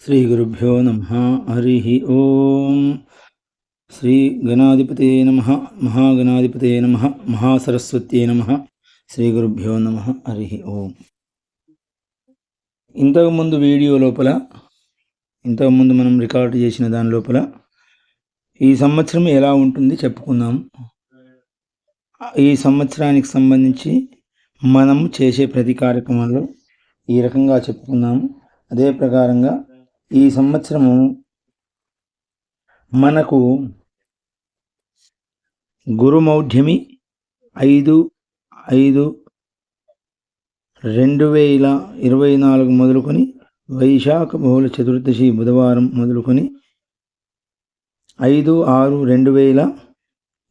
శ్రీగురుభ్యో నమ. హరి ఓం. శ్రీ గణాధిపతే నమ. మహాగణాధిపతే నమ. మహాసరస్వత్యే నమ. శ్రీగురుభ్యో నమ. హరి ఓం. ఇంతకుముందు వీడియో లోపల ఇంతకుముందు మనం రికార్డు చేసిన దాని లోపల ఈ సంవత్సరం ఎలా ఉంటుంది చెప్పుకుందాం. ఈ సంవత్సరానికి సంబంధించి మనం చేసే ప్రతి కార్యక్రమంలో ఈ రకంగా చెప్పుకున్నాము అదే ప్రకారంగా ఈ సంవత్సరము మనకు గురుమౌఢ్యమి ఐదు ఐదు రెండు వేల ఇరవై నాలుగు మొదలుకొని వైశాఖ బహుళ చతుర్దశి బుధవారం మొదలుకొని ఐదు ఆరు రెండు వేల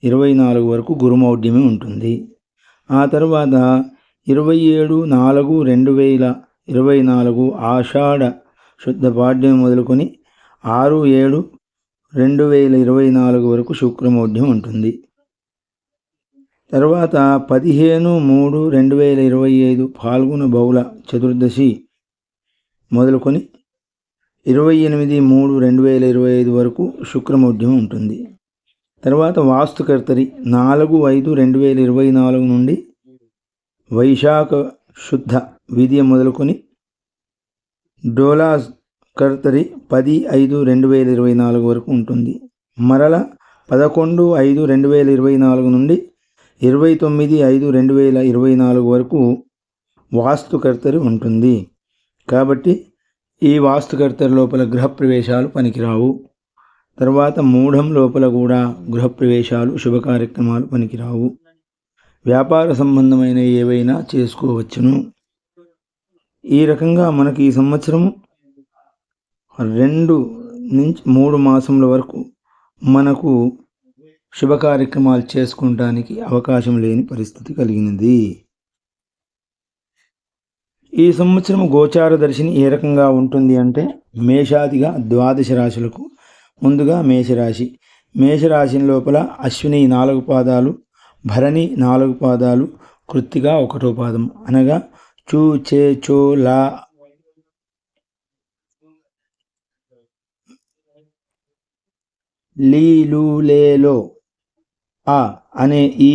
ఇరవై నాలుగు వరకు గురుమౌఢ్యమి ఉంటుంది. ఆ తర్వాత ఇరవై ఏడు నాలుగు రెండు వేల ఇరవై నాలుగు ఆషాఢ శుద్ధ పాడ్యం మొదలుకొని ఆరు ఏడు రెండు వేల ఇరవై నాలుగు వరకు శుక్రమౌఢ్యం ఉంటుంది. తర్వాత పదిహేను మూడు రెండు వేల ఇరవై ఐదు పాల్గొన బహుళ చతుర్దశి మొదలుకొని ఇరవై ఎనిమిది మూడు రెండు వేల ఇరవై ఐదు వరకు శుక్రమౌఢ్యం ఉంటుంది. తర్వాత వాస్తుకర్తరి నాలుగు ఐదు రెండు వేల ఇరవై నాలుగు నుండి వైశాఖ శుద్ధ విధి మొదలుకొని డోలాస్ కర్తరి పది ఐదు రెండు వేల ఇరవై నాలుగు వరకు ఉంటుంది. మరల పదకొండు ఐదు రెండు వేల ఇరవై నాలుగు నుండి ఇరవై తొమ్మిది ఐదు రెండు వేల ఇరవై నాలుగు వరకు వాస్తుకర్తరి ఉంటుంది. కాబట్టి ఈ వాస్తుకర్తరి లోపల గృహప్రవేశాలు పనికిరావు. తర్వాత మూఢం లోపల కూడా గృహప్రవేశాలు శుభ కార్యక్రమాలు పనికిరావు. వ్యాపార సంబంధమైన ఏవైనా చేసుకోవచ్చును. ఈ రకంగా మనకి ఈ సంవత్సరం రెండు నుంచి మూడు మాసముల వరకు మనకు శుభ కార్యక్రమాలు చేసుకోవడానికి అవకాశం లేని పరిస్థితి కలిగినది. ఈ సంవత్సరం గోచార దర్శిని ఏ రకంగా ఉంటుంది అంటే మేషాదిగా ద్వాదశ రాశులకు ముందుగా మేషరాశి. మేషరాశి లోపల అశ్విని నాలుగు పాదాలు భరణి నాలుగు పాదాలు కృత్తిగా ఒకటో పాదం అనగా చూ లీలులేలో. లా ఆ అనే ఈ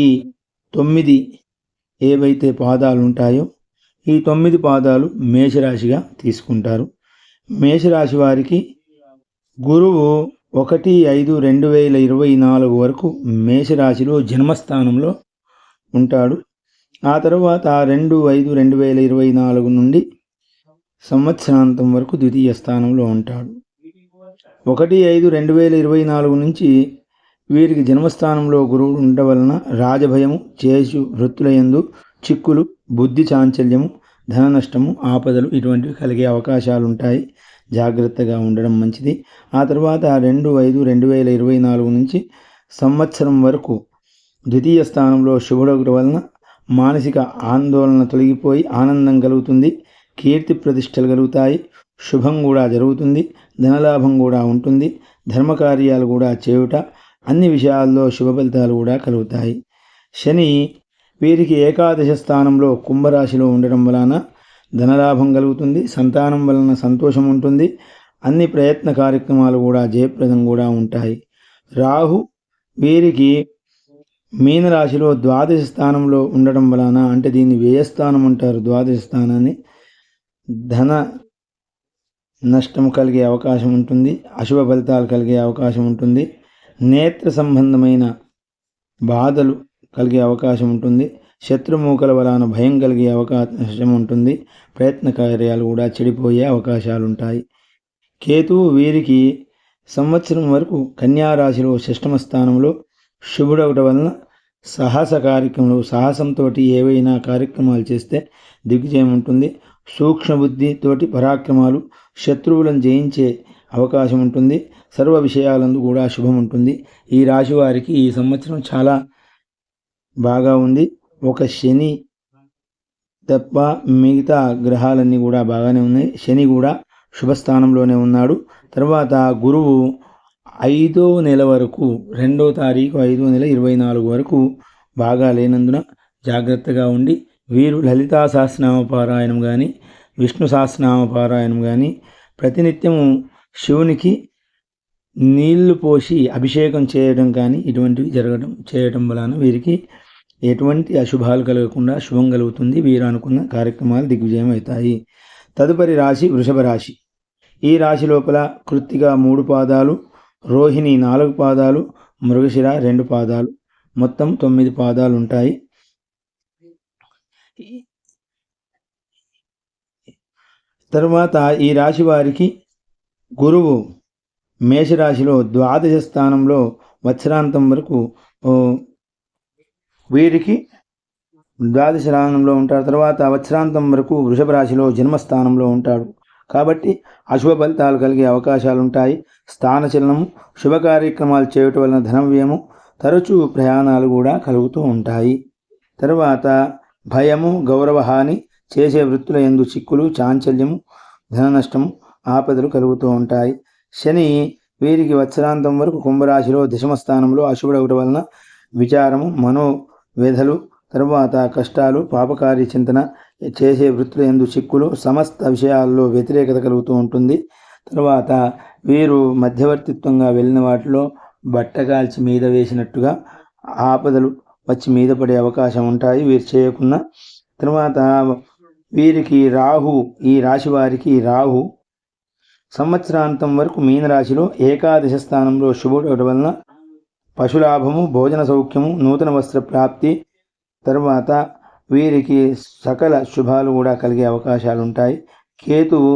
తొమ్మిది ఏవైతే పాదాలు ఉంటాయో ఈ తొమ్మిది పాదాలు మేషరాశిగా తీసుకుంటారు. మేషరాశి వారికి గురువు ఒకటి ఐదు రెండు వేల ఇరవై నాలుగు వరకు మేషరాశిలో జన్మస్థానంలో ఉంటాడు. ఆ తర్వాత రెండు ఐదు రెండు వేల ఇరవై నాలుగు నుండి సంవత్సరాంతం వరకు ద్వితీయ స్థానంలో ఉంటాడు. ఒకటి ఐదు రెండు వేల ఇరవై నాలుగు నుంచి వీరికి జన్మస్థానంలో గురువు ఉండవలన వలన రాజభయము చేసు వృత్తులయందు చిక్కులు బుద్ధి చాంచల్యము ధన నష్టము ఆపదలు ఇటువంటివి కలిగే అవకాశాలు ఉంటాయి జాగ్రత్తగా ఉండడం మంచిది. ఆ తర్వాత రెండు ఐదు రెండు వేల ఇరవై నాలుగు నుంచి సంవత్సరం వరకు ద్వితీయ స్థానంలో శుభుడొకటి వలన మానసిక ఆందోళన తొలగిపోయి ఆనందం కలుగుతుంది. కీర్తి ప్రతిష్టలు కలుగుతాయి. శుభం కూడా జరుగుతుంది. ధనలాభం కూడా ఉంటుంది. ధర్మకార్యాలు కూడా చేయుట అన్ని విషయాల్లో శుభ ఫలితాలు కూడా కలుగుతాయి. శని వీరికి ఏకాదశ స్థానంలో కుంభరాశిలో ఉండడం వలన ధనలాభం కలుగుతుంది. సంతానం వలన సంతోషం ఉంటుంది. అన్ని ప్రయత్న కార్యక్రమాలు కూడా జయప్రదం కూడా ఉంటాయి. రాహు వీరికి మీనరాశిలో ద్వాదశ స్థానంలో ఉండడం వలన అంటే దీన్ని వ్యయస్థానం అంటారు ద్వాదశ స్థానాన్ని. ధన నష్టం కలిగే అవకాశం ఉంటుంది. అశుభ ఫలితాలు కలిగే అవకాశం ఉంటుంది. నేత్ర సంబంధమైన బాధలు కలిగే అవకాశం ఉంటుంది. శత్రుమూకల వలన భయం కలిగే అవకాశం ఉంటుంది. ప్రయత్న కార్యాలు కూడా చెడిపోయే అవకాశాలు ఉంటాయి. కేతువు వీరికి సంవత్సరం వరకు కన్యారాశిలో షష్టమ స్థానంలో శుభుడవటం వలన సాహస కార్యక్రమాలు సాహసంతో ఏవైనా కార్యక్రమాలు చేస్తే దిగ్విజయం ఉంటుంది. సూక్ష్మబుద్ధితోటి పరాక్రమాలు శత్రువులను జయించే అవకాశం ఉంటుంది. సర్వ విషయాలందు కూడా శుభం ఉంటుంది. ఈ రాశి వారికి ఈ సంవత్సరం చాలా బాగా ఉంది. ఒక శని తప్ప మిగతా గ్రహాలన్నీ కూడా బాగానే ఉన్నాయి. శని కూడా శుభస్థానంలోనే ఉన్నాడు. తర్వాత గురువు ఐదో నెల వరకు రెండో తారీఖు ఐదో నెల ఇరవై నాలుగు వరకు బాగా లేనందున జాగ్రత్తగా ఉండి వీరు లలితా సహస్రనామ పారాయణం కానీ విష్ణు సహస్రనామ పారాయణం కానీ ప్రతినిత్యము శివునికి నీళ్ళు పోసి అభిషేకం చేయడం కానీ ఇటువంటివి జరగడం చేయడం వలన వీరికి ఎటువంటి అశుభాలు కలగకుండా శుభం కలుగుతుంది. వీరు అనుకున్న కార్యక్రమాలు దిగ్విజయం అవుతాయి. తదుపరి రాశి వృషభ రాశి. ఈ రాశి లోపల కృత్తిగా మూడు పాదాలు రోహిణి నాలుగు పాదాలు మృగశిర రెండు పాదాలు. మొత్తం తొమ్మిది పాదాలు ఉంటాయి తరువాత ఈ రాశి వారికి గురువు మేషరాశిలో ద్వాదశ స్థానంలో వత్సరాంతం వరకు వీరికి ద్వాదశ స్థానంలో ఉంటాడు. తర్వాత వత్సరాంతం వరకు వృషభ రాశిలో జన్మస్థానంలో ఉంటాడు. కాబట్టి అశుభ ఫలితాలు కలిగే అవకాశాలు ఉంటాయి స్థానచలనము శుభ కార్యక్రమాలు చేయటం వలన ధనం వ్యయము తరచూ ప్రయాణాలు కూడా కలుగుతూ ఉంటాయి. తర్వాత భయము గౌరవహాని చేసే వృత్తుల ఎందు చిక్కులు చాంచల్యము ధన నష్టము ఆపదలు కలుగుతూ ఉంటాయి. శని వీరికి వత్సరాంతం వరకు కుంభరాశిలో దశమ స్థానంలో అశుభుడవటం వలన విచారము మనోవేధలు తరువాత కష్టాలు పాపకారి చింతన చేసే వృత్తుల ఎందు చిక్కులు సమస్త విషయాల్లో వ్యతిరేకత కలుగుతూ ఉంటుంది. తర్వాత వీరు మధ్యవర్తిత్వంగా వెళ్ళిన వాటిలో బట్టగాల్చి మీద వేసినట్టుగా ఆపదలు వచ్చి మీద పడే అవకాశం ఉంటాయి. వీరు చేయకున్న తర్వాత వీరికి రాహు ఈ రాశి వారికి రాహు. సంవత్సరాంతం వరకు మీనరాశిలో ఏకాదశ స్థానంలో శుభుడవడం వలన పశులాభము భోజన సౌఖ్యము నూతన వస్త్ర ప్రాప్తి తర్వాత వీరికి సకల శుభాలు కూడా కలిగే అవకాశాలు ఉంటాయి కేతువు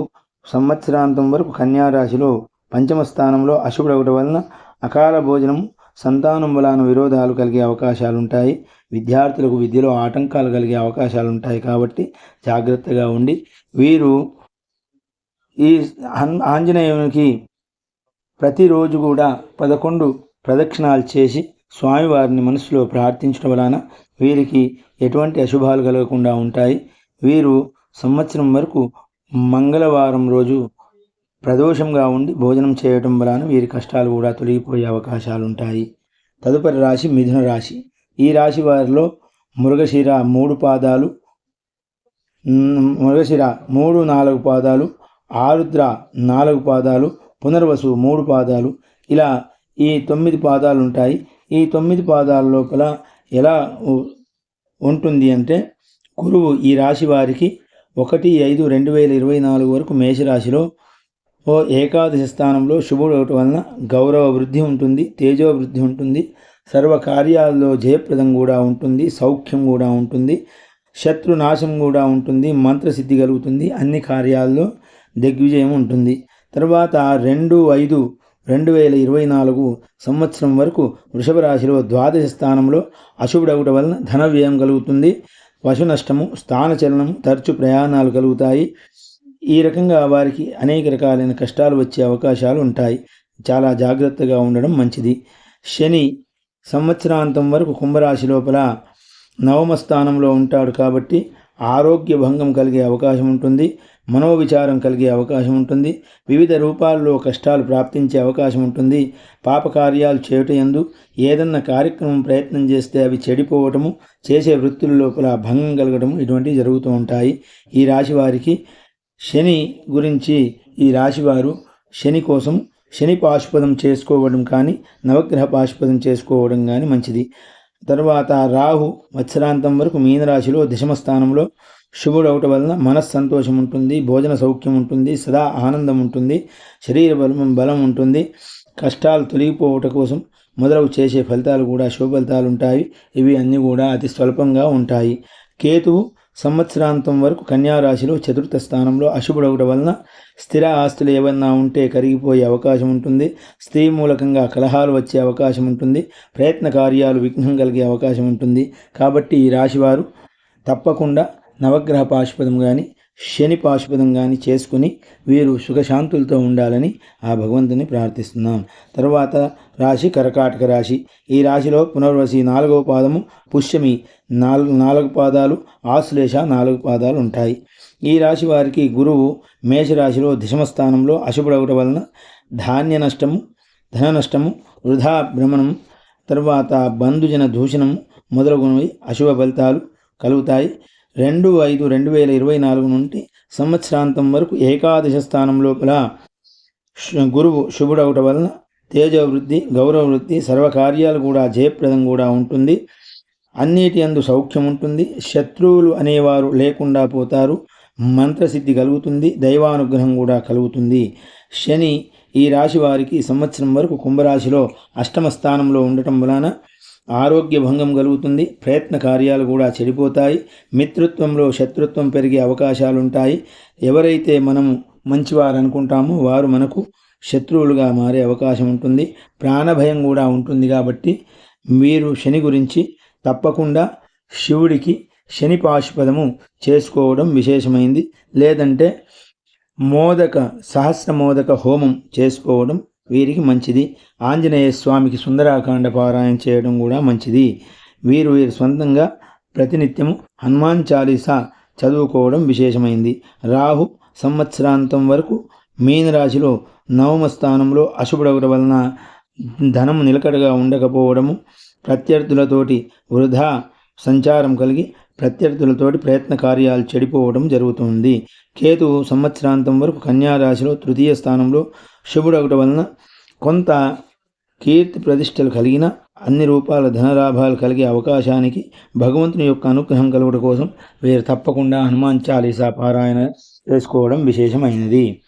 సంవత్సరాంతం వరకు కన్యారాశిలో పంచమ స్థానంలో అశుభుడవటం వలన అకాల భోజనం సంతానం వలన విరోధాలు కలిగే అవకాశాలు ఉంటాయి విద్యార్థులకు విద్యలో ఆటంకాలు కలిగే అవకాశాలు ఉంటాయి కాబట్టి జాగ్రత్తగా ఉండి వీరు ఈ ఆంజనేయునికి ప్రతిరోజు కూడా పదకొండు ప్రదక్షిణాలు చేసి స్వామివారిని మనసులో ప్రార్థించడం వలన వీరికి ఎటువంటి అశుభాలు కలగకుండా ఉంటాయి. వీరు సంవత్సరం వరకు మంగళవారం రోజు ప్రదోషంగా ఉండి భోజనం చేయటం వలన వీరి కష్టాలు కూడా తొలగిపోయే అవకాశాలు ఉంటాయి తదుపరి రాశి మిథున రాశి. ఈ రాశి వారిలో మృగశిర మూడు పాదాలు మృగశిర మూడు నాలుగు పాదాలు ఆరుద్ర నాలుగు పాదాలు పునర్వసు మూడు పాదాలు. ఇలా ఈ తొమ్మిది పాదాలు ఉంటాయి ఈ తొమ్మిది పాదాల లోపల ఎలా ఉంటుంది అంటే గురువు ఈ రాశి వారికి ఒకటి ఐదు రెండు వేల ఇరవై నాలుగు వరకు మేషరాశిలో ఓ ఏకాదశి స్థానంలో శుభుడు అవటం వలన గౌరవ వృద్ధి ఉంటుంది తేజో వృద్ధి ఉంటుంది సర్వ కార్యాల్లో జయప్రదం కూడా ఉంటుంది సౌఖ్యం కూడా ఉంటుంది శత్రు నాశం కూడా ఉంటుంది మంత్రసిద్ధి కలుగుతుంది అన్ని కార్యాల్లో దిగ్విజయం ఉంటుంది. తర్వాత రెండు ఐదు రెండు వేల ఇరవై నాలుగు సంవత్సరం వరకు వృషభ రాశిలో ద్వాదశ స్థానంలో అశుభుడవుట వలన ధన వ్యయం కలుగుతుంది. పశు నష్టము స్థానచలనము తరచు ప్రయాణాలు కలుగుతాయి. ఈ రకంగా వారికి అనేక రకాలైన కష్టాలు వచ్చే అవకాశాలు ఉంటాయి. చాలా జాగ్రత్తగా ఉండడం మంచిది. శని సంవత్సరాంతం వరకు కుంభరాశి లోపల నవమ స్థానంలో ఉంటాడు కాబట్టి ఆరోగ్య భంగం కలిగే అవకాశం ఉంటుంది. మనోవిచారం కలిగే అవకాశం ఉంటుంది. వివిధ రూపాల్లో కష్టాలు ప్రాప్తించే అవకాశం ఉంటుంది. పాపకార్యాలు చేయటం ఎందు ఏదన్నా కార్యక్రమం ప్రయత్నం చేస్తే అవి చెడిపోవటము చేసే వృత్తుల లోపల భంగం కలగటము ఇటువంటివి జరుగుతూ ఉంటాయి. ఈ రాశి వారికి శని గురించి ఈ రాశివారు శని కోసం శని పాశుపదం చేసుకోవడం కానీ నవగ్రహ పాశుపదం చేసుకోవడం కానీ మంచిది. తర్వాత రాహు మత్సరాంతం వరకు మీనరాశిలో దశమ స్థానంలో శుభుడు అవటం వలన మనస్సంతోషం ఉంటుంది భోజన సౌఖ్యం ఉంటుంది సదా ఆనందం ఉంటుంది శరీర బలం బలం ఉంటుంది. కష్టాలు తొలగిపోవట కోసం మొదలగు చేసే ఫలితాలు కూడా శుభ ఫలితాలు ఉంటాయి. ఇవి అన్నీ కూడా అతి స్వల్పంగా ఉంటాయి. కేతువు సంవత్సరాంతం వరకు కన్యారాశిలో చతుర్థ స్థానంలో అశుభుడవటం వలన స్థిర ఆస్తులు ఏమన్నా ఉంటే కరిగిపోయే అవకాశం ఉంటుంది. స్త్రీ మూలకంగా కలహాలు వచ్చే అవకాశం ఉంటుంది. ప్రయత్న కార్యాలు విఘ్నం కలిగే అవకాశం ఉంటుంది. కాబట్టి ఈ రాశివారు తప్పకుండా నవగ్రహ పాశుపదం కానీ శని పాశుపదం కానీ చేసుకుని వీరు సుఖశాంతులతో ఉండాలని ఆ భగవంతుని ప్రార్థిస్తున్నాం. తర్వాత రాశి కరకాటక రాశి. ఈ రాశిలో పునర్వసి నాలుగవ పాదము పుష్యమి నాలుగు నాలుగు పాదాలు ఆశ్లేష నాలుగు పాదాలు ఉంటాయి. ఈ రాశి వారికి గురువు మేషరాశిలో దిశమస్థానంలో స్థానంలో వలన ధాన్య నష్టము ధన నష్టము వృధా భ్రమణం తర్వాత బంధుజన దూషణము మొదలగునవి అశుభ ఫలితాలు కలుగుతాయి. రెండు ఐదు రెండు వేల ఇరవై నాలుగు నుండి సంవత్సరాంతం వరకు ఏకాదశ స్థానం లోపల గురువు శుభుడవటం వలన తేజవృద్ధి గౌరవ వృద్ధి సర్వకార్యాలు కూడా జయప్రదం కూడా ఉంటుంది. అన్నిటి అందు సౌఖ్యం ఉంటుంది. శత్రువులు అనేవారు లేకుండా పోతారు. మంత్రసిద్ధి కలుగుతుంది. దైవానుగ్రహం కూడా కలుగుతుంది. శని ఈ రాశి వారికి సంవత్సరం వరకు కుంభరాశిలో అష్టమ స్థానంలో ఉండటం వలన ఆరోగ్య భంగం కలుగుతుంది ప్రయత్న కార్యాలు కూడా చెడిపోతాయి మిత్రత్వంలో శత్రుత్వం పెరిగే అవకాశాలు ఉంటాయి ఎవరైతే మనము మంచివారు అనుకుంటామో వారు మనకు శత్రువులుగా మారే అవకాశం ఉంటుంది ప్రాణభయం కూడా ఉంటుంది కాబట్టి మీరు శని గురించి తప్పకుండా శివుడికి శని పాశుపదము చేసుకోవడం విశేషమైంది. లేదంటే మోదక సహస్ర మోదక హోమం చేసుకోవడం వీరికి మంచిది. ఆంజనేయ స్వామికి సుందరాకాండ పారాయణ చేయడం కూడా మంచిది. వీరు వీరు సొంతంగా ప్రతినిత్యము హనుమాన్ చాలీసా చదువుకోవడం విశేషమైంది. రాహు సంవత్సరాంతం వరకు మీనరాశిలో నవమ స్థానంలో అశుభుడవడం వలన ధనం నిలకడగా ఉండకపోవడము ప్రత్యర్థులతోటి వృధా సంచారం కలిగి ప్రత్యర్థులతోటి ప్రయత్న కార్యాలు చెడిపోవడం జరుగుతుంది. కేతు సంవత్సరాంతం వరకు కన్యా రాశిలో తృతీయ స్థానంలో శుభుడొకటి వలన కొంత కీర్తి ప్రతిష్టలు కలిగిన అన్ని రూపాల ధనలాభాలు కలిగే అవకాశానికి భగవంతుని యొక్క అనుగ్రహం కలుగుట కోసం వీరు తప్పకుండా హనుమాన్ చాలీసా పారాయణ చేసుకోవడం విశేషమైనది.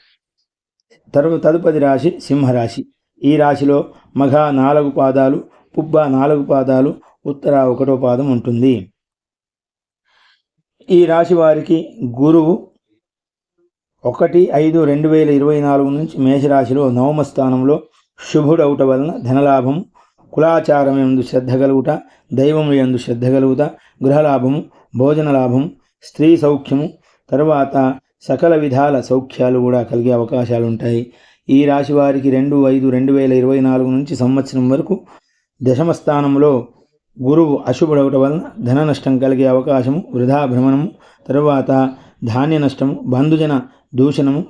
తరు తదుపరి రాశి సింహరాశి. ఈ రాశిలో మఘ నాలుగు పాదాలు పుబ్బ నాలుగు పాదాలు ఉత్తర ఒకటో పాదం ఉంటుంది. ఈ రాశి వారికి గురువు ఒకటి ఐదు రెండు వేల ఇరవై నాలుగు నుంచి మేషరాశిలో నవమ స్థానంలో శుభుడవుట వలన ధనలాభం కులాచారం ఎందు శ్రద్ధ కలుగుట దైవం ఎందు శ్రద్ధ కలుగుట గృహలాభము భోజన లాభము స్త్రీ సౌఖ్యము తర్వాత సకల విధాల సౌఖ్యాలు కూడా కలిగే అవకాశాలు ఉంటాయి ఈ రాశి వారికి రెండు ఐదు రెండు వేల ఇరవై నాలుగు నుంచి సంవత్సరం వరకు దశమ స్థానంలో గురువు అశుభుడవటం వలన ధన నష్టం కలిగే అవకాశము వృధా భ్రమణము తరువాత ధాన్య నష్టము బంధుజన దూషణము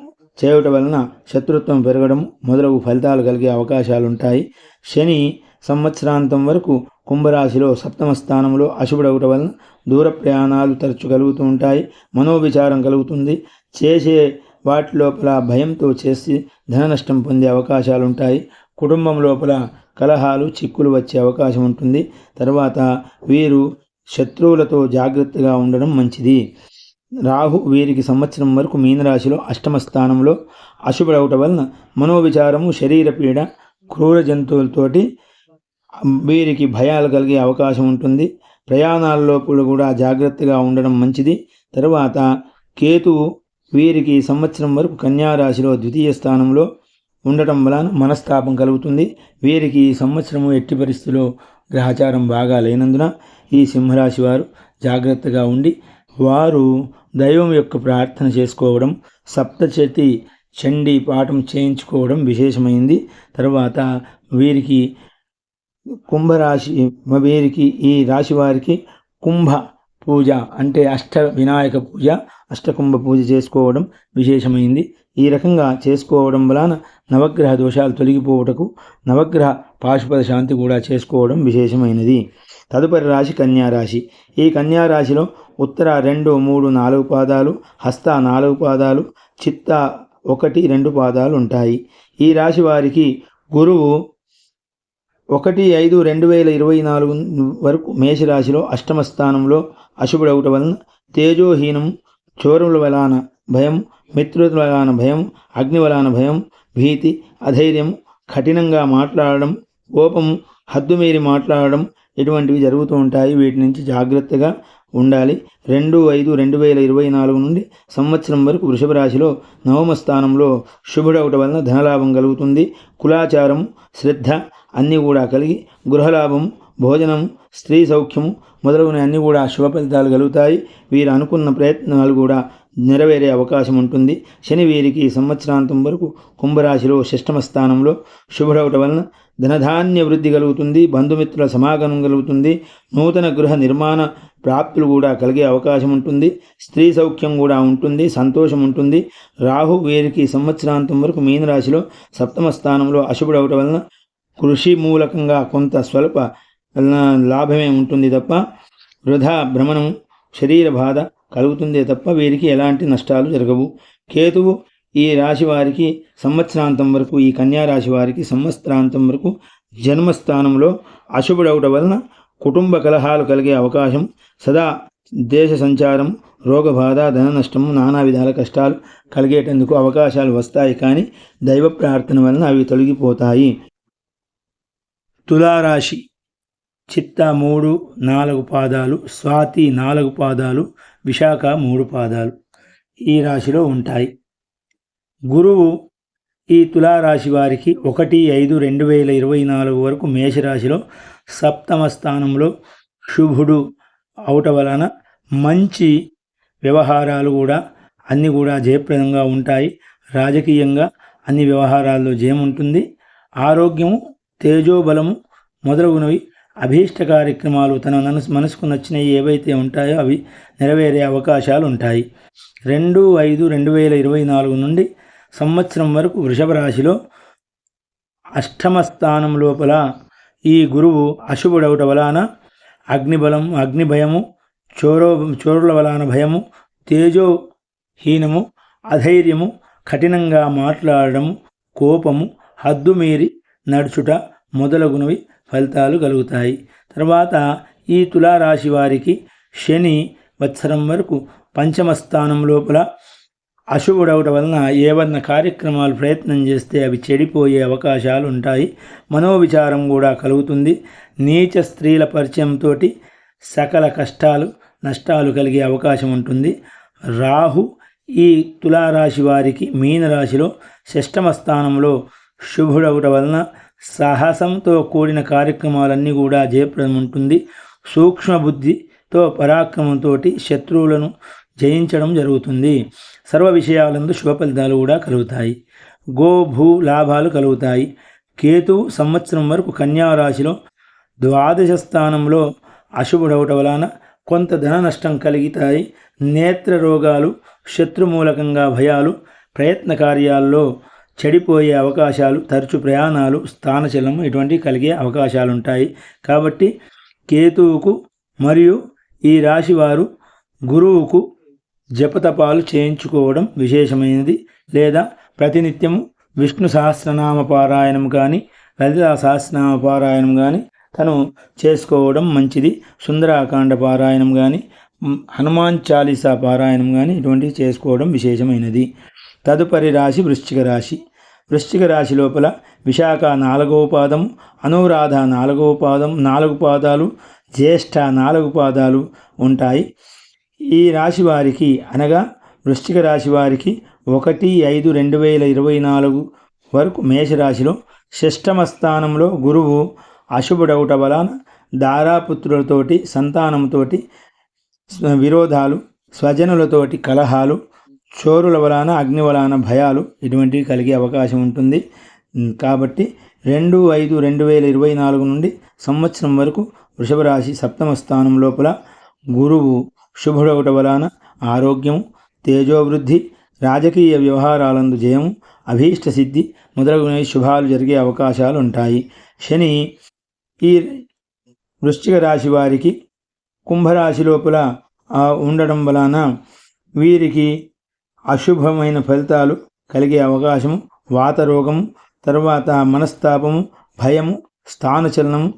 చేయుట వలన శత్రుత్వం పెరగడం మొదలగు ఫలితాలు కలిగే అవకాశాలుంటాయి. శని సంవత్సరాంతం వరకు కుంభరాశిలో సప్తమ స్థానంలో అశుభుడవట వలన దూర ప్రయాణాలు తరచు కలుగుతూ ఉంటాయి. మనోవిచారం కలుగుతుంది. చేసే వాటి లోపల భయంతో చేసి ధన నష్టం పొందే అవకాశాలుంటాయి. కుటుంబం లోపల కలహాలు చిక్కులు వచ్చే అవకాశం ఉంటుంది. తర్వాత వీరు శత్రువులతో జాగ్రత్తగా ఉండడం మంచిది. రాహు వీరికి సంవత్సరం వరకు మీనరాశిలో అష్టమ స్థానంలో అశుభుడవటం వలన మనోవిచారము శరీర పీడ క్రూర జంతువులతోటి వీరికి భయాలు కలిగే అవకాశం ఉంటుంది. ప్రయాణాల్లో కూడా జాగ్రత్తగా ఉండడం మంచిది. తర్వాత కేతువు వీరికి సంవత్సరం వరకు కన్యా రాశిలో ద్వితీయ స్థానంలో ఉండటం వలన మనస్తాపం కలుగుతుంది. వీరికి ఈ సంవత్సరము ఎట్టి పరిస్థితుల్లో గ్రహచారం బాగా లేనందున ఈ సింహరాశి వారు జాగ్రత్తగా ఉండి వారు దైవం యొక్క ప్రార్థన చేసుకోవడం సప్తచతి చండీ పాఠం చేయించుకోవడం విశేషమైంది. తర్వాత వీరికి కుంభరాశి వీరికి ఈ రాశి వారికి కుంభ పూజ అంటే అష్ట వినాయక పూజ అష్టకుంభ పూజ చేసుకోవడం విశేషమైంది. ఈ రకంగా చేసుకోవడం వలన నవగ్రహ దోషాలు తొలగిపోవటకు నవగ్రహ పాశుపద శాంతి కూడా చేసుకోవడం విశేషమైనది. తదుపరి రాశి కన్యారాశి ఈ కన్యారాశిలో ఉత్తర రెండు మూడు నాలుగు పాదాలు హస్త నాలుగు పాదాలు చిత్త ఒకటి రెండు పాదాలు ఉంటాయి. ఈ రాశి వారికి గురువు ఒకటి ఐదు రెండు వేల ఇరవై నాలుగు వరకు మేషరాశిలో అష్టమ స్థానంలో అశుభుడవుట వలన తేజోహీనం చోరుల వలాన భయం మిత్రుల వలన భయం అగ్ని వలన భయం భీతి అధైర్యం కఠినంగా మాట్లాడడం కోపము హద్దుమీరి మాట్లాడడం ఇటువంటివి జరుగుతూ ఉంటాయి. వీటి నుంచి జాగ్రత్తగా ఉండాలి. రెండు ఐదు రెండు వేల ఇరవై నాలుగు నుండి సంవత్సరం వరకు వృషభ రాశిలో నవమ స్థానంలో శుభుడవట వలన ధనలాభం కలుగుతుంది. కులాచారం శ్రద్ధ అన్నీ కూడా కలిగి గృహలాభం భోజనం స్త్రీ సౌఖ్యము మొదలగున అన్నీ కూడా శుభ ఫలితాలు కలుగుతాయి. వీరు అనుకున్న ప్రయత్నాలు కూడా నెరవేరే అవకాశం ఉంటుంది. శని వీరికి సంవత్సరాంతం వరకు కుంభరాశిలో షష్టమ స్థానంలో శుభుడవటం వలన ధనధాన్య వృద్ధి కలుగుతుంది. బంధుమిత్రుల సమాగమం కలుగుతుంది. నూతన గృహ నిర్మాణ ప్రాప్తులు కూడా కలిగే అవకాశం ఉంటుంది స్త్రీ సౌఖ్యం కూడా ఉంటుంది సంతోషం ఉంటుంది. రాహు వీరికి సంవత్సరాంతం వరకు మీనరాశిలో సప్తమ స్థానంలో అశుభుడవట వలన కృషి మూలకంగా కొంత స్వల్ప లాభమే ఉంటుంది తప్ప వృధా భ్రమణం శరీర బాధ కలుగుతుందే తప్ప వీరికి ఎలాంటి నష్టాలు జరగవు. కేతువు ఈ రాశి వారికి సంవత్సరాంతం వరకు ఈ కన్యా రాశి వారికి సంవత్సరాంతం వరకు జన్మస్థానంలో అశుభుడవటం వలన కుటుంబ కలహాలు కలిగే అవకాశం సదా దేశ సంచారం రోగబాధ ధన నష్టం నానా విధాల కష్టాలు కలిగేటందుకు అవకాశాలు వస్తాయి కానీ దైవ ప్రార్థన వలన అవి తొలగిపోతాయి. తులారాశి చిత్త మూడు నాలుగు పాదాలు స్వాతి నాలుగు పాదాలు విశాఖ మూడు పాదాలు ఈ రాశిలో ఉంటాయి. గురువు ఈ తులారాశి వారికి ఒకటి ఐదు రెండు వేల ఇరవై నాలుగు వరకు మేషరాశిలో సప్తమ స్థానంలో శుభుడు అవట వలన మంచి వ్యవహారాలు కూడా అన్నీ కూడా జయప్రదంగా ఉంటాయి. రాజకీయంగా అన్ని వ్యవహారాల్లో జయం ఉంటుంది. ఆరోగ్యము తేజోబలము మొదలగునవి అభీష్ట కార్యక్రమాలు తన మనసు మనసుకు నచ్చినవి ఏవైతే ఉంటాయో అవి నెరవేరే అవకాశాలు ఉంటాయి. రెండు ఐదు రెండు వేల ఇరవై నాలుగు నుండి సంవత్సరం వరకు వృషభ రాశిలో అష్టమ స్థానం లోపల ఈ గురువు అశుభుడవుట వలన అగ్నిబలం అగ్నిభయము చోరో చోరుల వలన భయము తేజోహీనము అధైర్యము కఠినంగా మాట్లాడము కోపము హద్దుమీరి నడుచుట మొదలగునవి ఫలితాలు కలుగుతాయి. తర్వాత ఈ తులారాశి వారికి శని వత్సరం వరకు పంచమ స్థానం లోపల అశుభుడవట వలన ఏవన్నా కార్యక్రమాలు ప్రయత్నం చేస్తే అవి చెడిపోయే అవకాశాలు ఉంటాయి మనోవిచారం కూడా కలుగుతుంది. నీచ స్త్రీల పరిచయంతో సకల కష్టాలు నష్టాలు కలిగే అవకాశం ఉంటుంది. రాహు ఈ తులారాశి వారికి మీనరాశిలో షష్టమ స్థానంలో శుభుడవటం వలన సాహసంతో కూడిన కార్యక్రమాలన్నీ కూడా జయప్రదం ఉంటుంది. సూక్ష్మ బుద్ధితో పరాక్రమంతో శత్రువులను జయించడం జరుగుతుంది. సర్వ విషయాలందు శుభ ఫలితాలు కూడా కలుగుతాయి. గో భూ లాభాలు కలుగుతాయి. కేతు సంవత్సరం వరకు కన్యారాశిలో ద్వాదశ స్థానంలో అశుభుడవట వలన కొంత ధన నష్టం కలుగుతాయి. నేత్ర రోగాలు శత్రుమూలకంగా భయాలు ప్రయత్న కార్యాల్లో చెడిపోయే అవకాశాలు తరచు ప్రయాణాలు స్థానచలం ఇటువంటివి కలిగే అవకాశాలు ఉంటాయి కాబట్టి కేతువుకు మరియు ఈ రాశివారు గురువుకు జపతపాలు చేయించుకోవడం విశేషమైనది. లేదా ప్రతినిత్యము విష్ణు సహస్రనామ పారాయణం కానీ లలిత సహస్రనామ పారాయణం కానీ తను చేసుకోవడం మంచిది. సుందరాకాండ పారాయణం కానీ హనుమాన్ చాలీసా పారాయణం కానీ ఇటువంటివి చేసుకోవడం విశేషమైనది. తదుపరి రాశి వృశ్చిక రాశి. వృశ్చిక రాశి లోపల విశాఖ నాలుగవ పాదం అనురాధ నాలుగవ పాదం నాలుగు పాదాలు జ్యేష్ఠ నాలుగు పాదాలు ఉంటాయి. ఈ రాశి వారికి అనగా వృశ్చిక రాశి వారికి ఒకటి ఐదు రెండు వేల ఇరవై నాలుగు వరకు మేషరాశిలో షష్టమ స్థానంలో గురువు అశుభుడవుట వలన దారాపుత్రులతోటి సంతానంతోటి విరోధాలు స్వజనులతోటి కలహాలు చోరుల వలన అగ్ని వలన భయాలు ఇటువంటివి కలిగే అవకాశం ఉంటుంది. కాబట్టి రెండు ఐదు రెండు వేల ఇరవై నాలుగు నుండి సంవత్సరం వరకు వృషభ రాశి సప్తమ స్థానం లోపల గురువు శుభుడొకటి వలన ఆరోగ్యం తేజోవృద్ధి రాజకీయ వ్యవహారాలందు జయము అభీష్ట సిద్ధి మొదలగునే శుభాలు జరిగే అవకాశాలు ఉంటాయి శని ఈ వృశ్చిక రాశి వారికి కుంభరాశి లోపల ఉండడం వలన వీరికి అశుభమైన ఫలితాలు కలిగే అవకాశము వాతరోగము తర్వాత మనస్తాపము భయము స్థానచలనము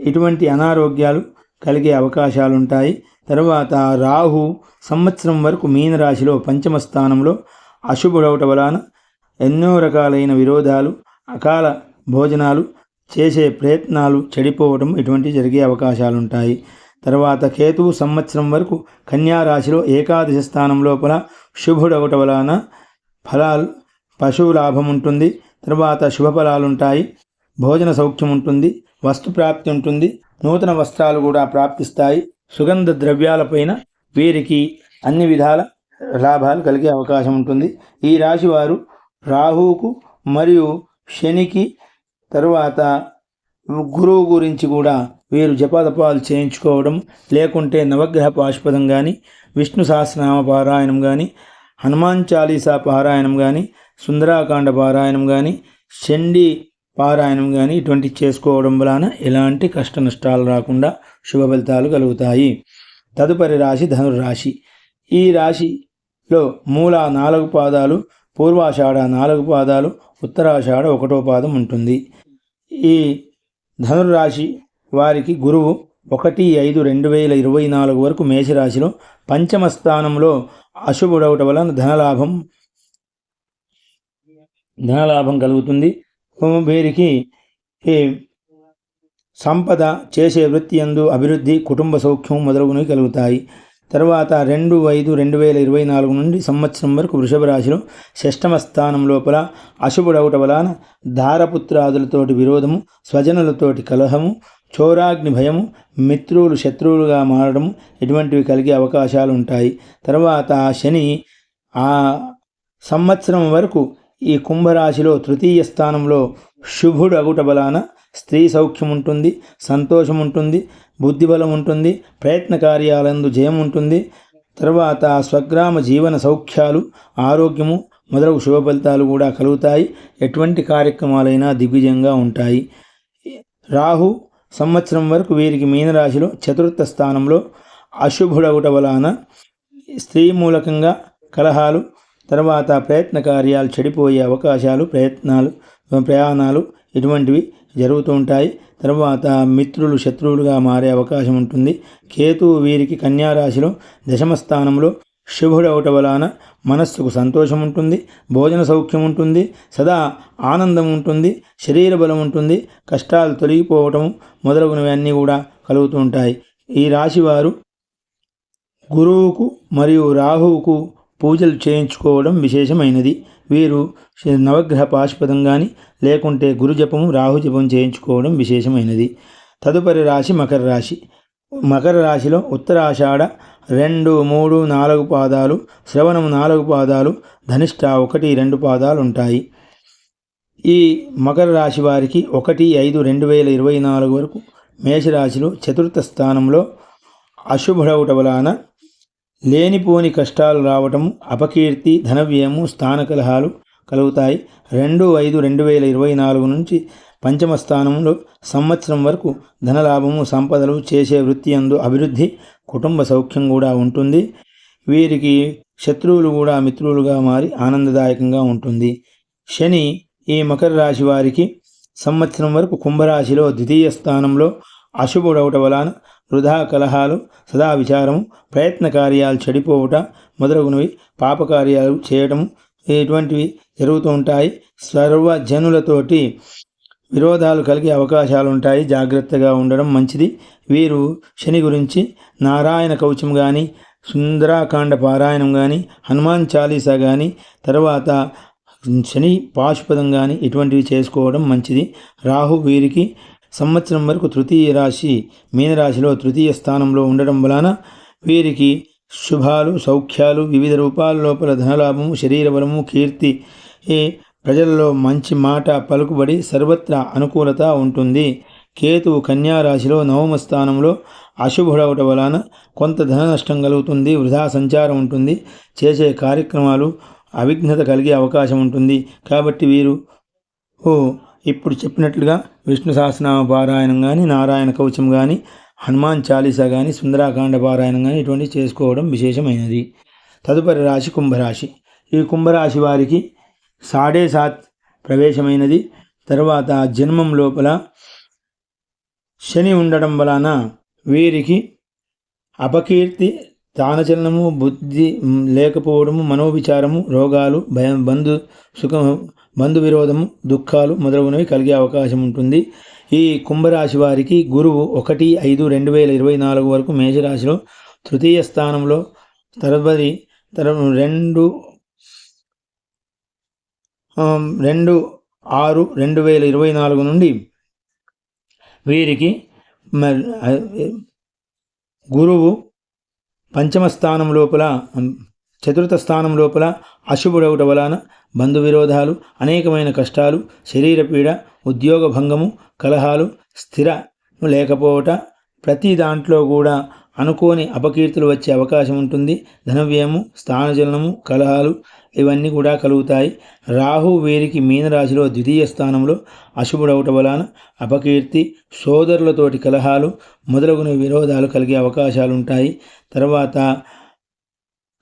ఇటువంటి అనారోగ్యాలు కలిగే అవకాశాలు ఉంటాయి తర్వాత రాహు సంవత్సరం వరకు మీనరాశిలో పంచమ స్థానంలో అశుభుడవట వలన ఎన్నో రకాలైన విరోధాలు అకాల భోజనాలు చేసే ప్రయత్నాలు చెడిపోవడం ఇటువంటి జరిగే అవకాశాలుంటాయి. తర్వాత కేతువు సంవత్సరం వరకు కన్యారాశిలో ఏకాదశ స్థానం లోపల శుభుడవట వలన ఫలాలు పశువు లాభం ఉంటుంది. తర్వాత శుభ ఫలాలు ఉంటాయి భోజన సౌఖ్యం ఉంటుంది. వస్తు ప్రాప్తి ఉంటుంది. నూతన వస్త్రాలు కూడా ప్రాప్తిస్తాయి. సుగంధ ద్రవ్యాలపైన వీరికి అన్ని విధాల లాభాలు కలిగే అవకాశం ఉంటుంది. ఈ రాశి వారు రాహువుకు మరియు శనికి తరువాత గురువు గురించి కూడా వీరు జపదపాలు చేయించుకోవడం లేకుంటే నవగ్రహ పాశుపదం కానీ విష్ణు సహస్రనామ పారాయణం కానీ హనుమాన్ చాలీసా పారాయణం కానీ సుందరాకాండ పారాయణం కానీ చండీ పారాయణం కానీ ఇటువంటి చేసుకోవడం వలన ఎలాంటి కష్ట నష్టాలు రాకుండా శుభ ఫలితాలు కలుగుతాయి. తదుపరి రాశి ధనుర్రాశి. ఈ రాశిలో మూల నాలుగు పాదాలు పూర్వాషాఢ నాలుగు పాదాలు ఉత్తరాషాఢ ఒకటో పాదం ఉంటుంది. ఈ ధనుర్రాశి వారికి గురువు ఒకటి ఐదు రెండు వేల ఇరవై నాలుగు వరకు మేషరాశిలో పంచమ స్థానంలో అశుభుడవటం వలన ధనలాభం ధనలాభం కలుగుతుంది. వీరికి ఈ సంపద చేసే వృత్తి ఎందు అభివృద్ధి కుటుంబ సౌఖ్యం మొదలగునవి కలుగుతాయి. తర్వాత రెండు ఐదు రెండు వేల ఇరవై నాలుగు నుండి సంవత్సరం వరకు వృషభ రాశిలో షష్టమ స్థానం లోపల అశుభుడవుట వలన దారపుత్రాదులతోటి విరోధము స్వజనులతోటి కలహము చోరాగ్ని భయము మిత్రులు శత్రువులుగా మారడం ఇటువంటివి కలిగే అవకాశాలు ఉంటాయి తర్వాత శని ఆ సంవత్సరం వరకు ఈ కుంభరాశిలో తృతీయ స్థానంలో శుభుడు అగుట బలాన స్త్రీ సౌఖ్యం ఉంటుంది సంతోషం ఉంటుంది బుద్ధిబలం ఉంటుంది ప్రయత్న కార్యాలందు జయం ఉంటుంది తర్వాత స్వగ్రామ జీవన సౌఖ్యాలు ఆరోగ్యము మొదలగు శుభ ఫలితాలు కూడా కలుగుతాయి. ఎటువంటి కార్యక్రమాలైనా దిగ్విజయంగా ఉంటాయి. రాహు సంవత్సరం వరకు వీరికి మీనరాశిలో చతుర్థ స్థానంలో అశుభుడగుట వలన స్త్రీ మూలకంగా కలహాలు తర్వాత ప్రయత్న కార్యాలు చెడిపోయే అవకాశాలు ప్రయత్నాలు ప్రయాణాలు ఇటువంటివి జరుగుతూ ఉంటాయి. తర్వాత మిత్రులు శత్రువులుగా మారే అవకాశం ఉంటుంది. కేతు వీరికి కన్యారాశిలో దశమస్థానంలో శుభుడవట వలన మనస్సుకు సంతోషం ఉంటుంది భోజన సౌఖ్యం ఉంటుంది సదా ఆనందం ఉంటుంది శరీర బలం ఉంటుంది కష్టాలు తొలగిపోవటం మొదలగునవన్నీ కూడా కలుగుతూ ఉంటాయి. ఈ రాశివారు గురువుకు మరియు రాహువుకు పూజలు చేయించుకోవడం విశేషమైనది. వీరు నవగ్రహ పాశుపదం కానీ లేకుంటే గురుజపము రాహుజపం చేయించుకోవడం విశేషమైనది. తదుపరి రాశి మకర రాశి. మకర రాశిలో ఉత్తరాషాఢ రెండు మూడు నాలుగు పాదాలు శ్రవణం నాలుగు పాదాలు ధనిష్ట ఒకటి రెండు పాదాలు ఉంటాయి ఈ మకర రాశి వారికి ఒకటి ఐదు రెండు వేల ఇరవై నాలుగు వరకు మేషరాశిలో చతుర్థ స్థానంలో అశుభడవుట వలన లేనిపోని కష్టాలు రావటం అపకీర్తి ధనవ్యయము స్థాన కలహాలు కలుగుతాయి. రెండు ఐదు రెండు వేల ఇరవై నాలుగు నుంచి పంచమ స్థానంలో సంవత్సరం వరకు ధనలాభము సంపదలు చేసే వృత్తి అందు అభివృద్ధి కుటుంబ సౌఖ్యం కూడా ఉంటుంది. వీరికి శత్రువులు కూడా మిత్రులుగా మారి ఆనందదాయకంగా ఉంటుంది. శని ఈ మకర రాశి వారికి సంవత్సరం వరకు కుంభరాశిలో ద్వితీయ స్థానంలో అశుభుడవుట వలన వృధా కలహాలు సదా విచారము. ప్రయత్న కార్యాలు చెడిపోవుట మొదలగునవి. పాపకార్యాలు చేయటము ఇటువంటివి జరుగుతూ ఉంటాయి. సర్వజనులతోటి విరోధాలు కలిగే అవకాశాలు ఉంటాయి జాగ్రత్తగా ఉండడం మంచిది. వీరు శని గురించి నారాయణ కవచం కానీ సుందరాకాండ పారాయణం కానీ హనుమాన్ చాలీసా కానీ తర్వాత శని పాశుపదం కానీ ఇటువంటివి చేసుకోవడం మంచిది. రాహు వీరికి సంవత్సరం వరకు తృతీయ రాశి మీనరాశిలో తృతీయ స్థానంలో ఉండడం వలన వీరికి శుభాలు సౌఖ్యాలు వివిధ రూపాల లోపల ధనలాభము శరీర బలము కీర్తి ఈ ప్రజలలో మంచి మాట పలుకుబడి సర్వత్రా అనుకూలత ఉంటుంది. కేతువు కన్యారాశిలో నవమ స్థానంలో అశుభుడవటం వలన కొంత ధన నష్టం కలుగుతుంది వృధా సంచారం ఉంటుంది చేసే కార్యక్రమాలు అవిఘ్నత కలిగే అవకాశం ఉంటుంది. కాబట్టి వీరు ఓ ఇప్పుడు చెప్పినట్లుగా విష్ణు సహస్రనామ పారాయణం కానీ నారాయణ కవచం కానీ హనుమాన్ చాలీసా కానీ సుందరాకాండ పారాయణం కానీ ఇటువంటివి చేసుకోవడం విశేషమైనది. తదుపరి రాశి కుంభరాశి. ఈ కుంభరాశి వారికి సాడే సాత్ ప్రవేశమైనది. తర్వాత జన్మం లోపల శని ఉండడం వలన వీరికి అపకీర్తి తానచలనము బుద్ధి లేకపోవడము మనోవిచారము రోగాలు భయం బంధు సుఖం బంధు విరోధం దుఃఖాలు మొదలగునవి కలిగే అవకాశం ఉంటుంది. ఈ కుంభరాశి వారికి గురువు ఒకటి ఐదు రెండు వేల ఇరవై నాలుగు వరకు మేషరాశిలో తృతీయ స్థానంలో తరబడి తర రెండు రెండు ఆరు రెండు వేల ఇరవై నాలుగు నుండి వీరికి గురువు పంచమ స్థానం లోపల చతుర్థ స్థానం లోపల అశుభుడవుట వలన బంధు విరోధాలు అనేకమైన కష్టాలు శరీర పీడ ఉద్యోగ భంగము కలహాలు స్థిర లేకపోవట ప్రతి దాంట్లో కూడా అనుకోని అపకీర్తులు వచ్చే అవకాశం ఉంటుంది. ధనవ్యయము స్థానజలనము కలహాలు ఇవన్నీ కూడా కలుగుతాయి. రాహు వీరికి మీనరాశిలో ద్వితీయ స్థానంలో అశుభుడవుట వలన అపకీర్తి సోదరులతోటి కలహాలు మొదలగున విరోధాలు కలిగే అవకాశాలు ఉంటాయి తర్వాత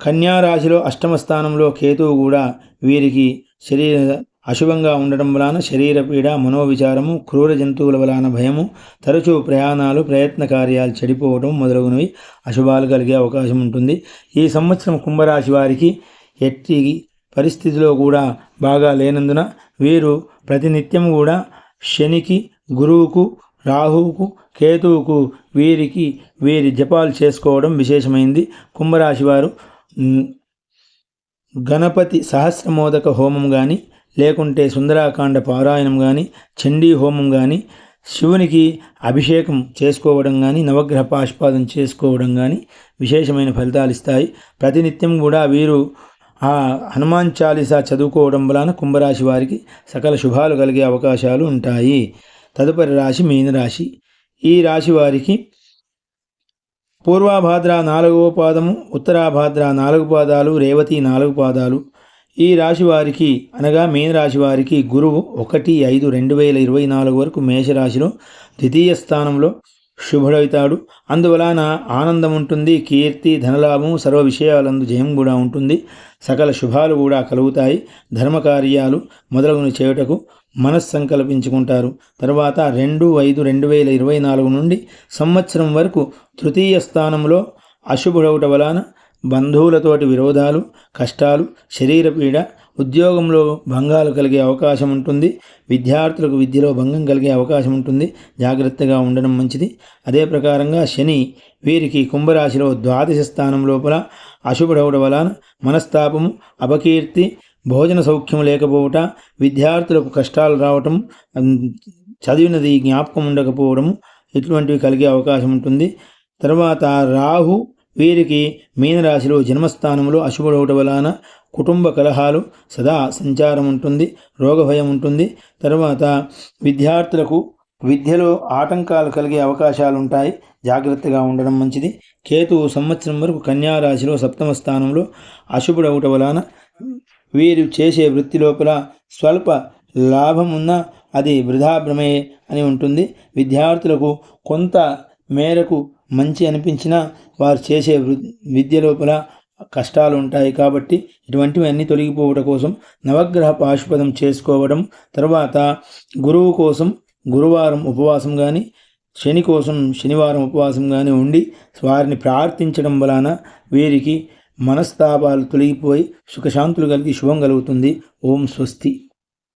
కన్యా రాశిలో అష్టమ స్థానంలో కేతువు కూడా వీరికి శరీర అశుభంగా ఉండడం వలన శరీర పీడ మనోవిచారము క్రూర జంతువుల వలన భయము తరచూ ప్రయాణాలు ప్రయత్న కార్యాలు చెడిపోవడం మొదలగునవి అశుభాలు కలిగే అవకాశం ఉంటుంది. ఈ సంవత్సరం కుంభరాశి వారికి ఎట్టి పరిస్థితిలో కూడా బాగా లేనందున వీరు ప్రతినిత్యం కూడా శనికి గురువుకు రాహువుకు కేతువుకు వీరికి వీరి జపాలు చేసుకోవడం విశేషమైంది. కుంభరాశి వారు గణపతి సహస్రమోదక హోమం కానీ లేకుంటే సుందరాకాండ పారాయణం కానీ చండీ హోమం కానీ శివునికి అభిషేకం చేసుకోవడం కానీ నవగ్రహ పాష్పాదం చేసుకోవడం కానీ విశేషమైన ఫలితాలు ఇస్తాయి. ప్రతినిత్యం కూడా వీరు ఆ హనుమాన్ చాలీసా చదువుకోవడం వలన కుంభరాశి వారికి సకల శుభాలు కలిగే అవకాశాలు ఉంటాయి. తదుపరి రాశి మీనరాశి. ఈ రాశి వారికి పూర్వాభాద్ర నాలుగవ పాదము ఉత్తరాభాద్ర నాలుగు పాదాలు రేవతి నాలుగు పాదాలు. ఈ రాశి వారికి అనగా మీన రాశి వారికి గురువు ఒకటి ఐదు రెండు వేల ఇరవై నాలుగు వరకు మేషరాశిలో ద్వితీయ స్థానంలో శుభుడవుతాడు. అందువలన ఆనందం ఉంటుంది కీర్తి ధనలాభం సర్వ విషయాలందు జయం కూడా ఉంటుంది. సకల శుభాలు కూడా కలుగుతాయి. ధర్మకార్యాలు మొదలగును చేయుటకు మనస్సంకల్పించుకుంటారు. తర్వాత రెండు ఐదు రెండు వేల ఇరవై నాలుగు నుండి సంవత్సరం వరకు తృతీయ స్థానంలో అశుభుడవుట వలన బంధువులతోటి విరోధాలు కష్టాలు శరీర పీడ ఉద్యోగంలో భంగాలు కలిగే అవకాశం ఉంటుంది. విద్యార్థులకు విద్యలో భంగం కలిగే అవకాశం ఉంటుంది. జాగ్రత్తగా ఉండడం మంచిది. అదే ప్రకారంగా శని వీరికి కుంభరాశిలో ద్వాదశ స్థానం లోపల అశుభుడవడం వలన మనస్తాపము అపకీర్తి భోజన సౌఖ్యం లేకపోవట విద్యార్థులకు కష్టాలు రావటం చదివినది జ్ఞాపకం ఉండకపోవడం ఇటువంటివి కలిగే అవకాశం ఉంటుంది. తర్వాత రాహు వీరికి మీనరాశిలో జన్మస్థానంలో అశుభుడవటం వలన కుటుంబ కలహాలు సదా సంచారం ఉంటుంది రోగభయం ఉంటుంది. తర్వాత విద్యార్థులకు విద్యలో ఆటంకాలు కలిగే అవకాశాలు ఉంటాయి జాగ్రత్తగా ఉండడం మంచిది. కేతువు సంవత్సరం వరకు కన్యారాశిలో సప్తమ స్థానంలో అశుభుడవటం వలన వీరు చేసే వృత్తి లోపల స్వల్ప లాభం ఉన్నా అది వృధాభ్రమే అని ఉంటుంది. విద్యార్థులకు కొంత మేరకు మంచి అనిపించినా వారు చేసే విద్య లోపల కష్టాలు ఉంటాయి కాబట్టి ఇటువంటివన్నీ తొలగిపోవడం కోసం నవగ్రహ పాశుపదం చేసుకోవడం తర్వాత గురువు కోసం గురువారం ఉపవాసం కానీ శని కోసం శనివారం ఉపవాసం కానీ ఉండి వారిని ప్రార్థించడం వలన వీరికి మనస్తాపాలు తొలగిపోయి సుఖశాంతులు కలిగి శుభం కలుగుతుంది. ఓం స్వస్తి.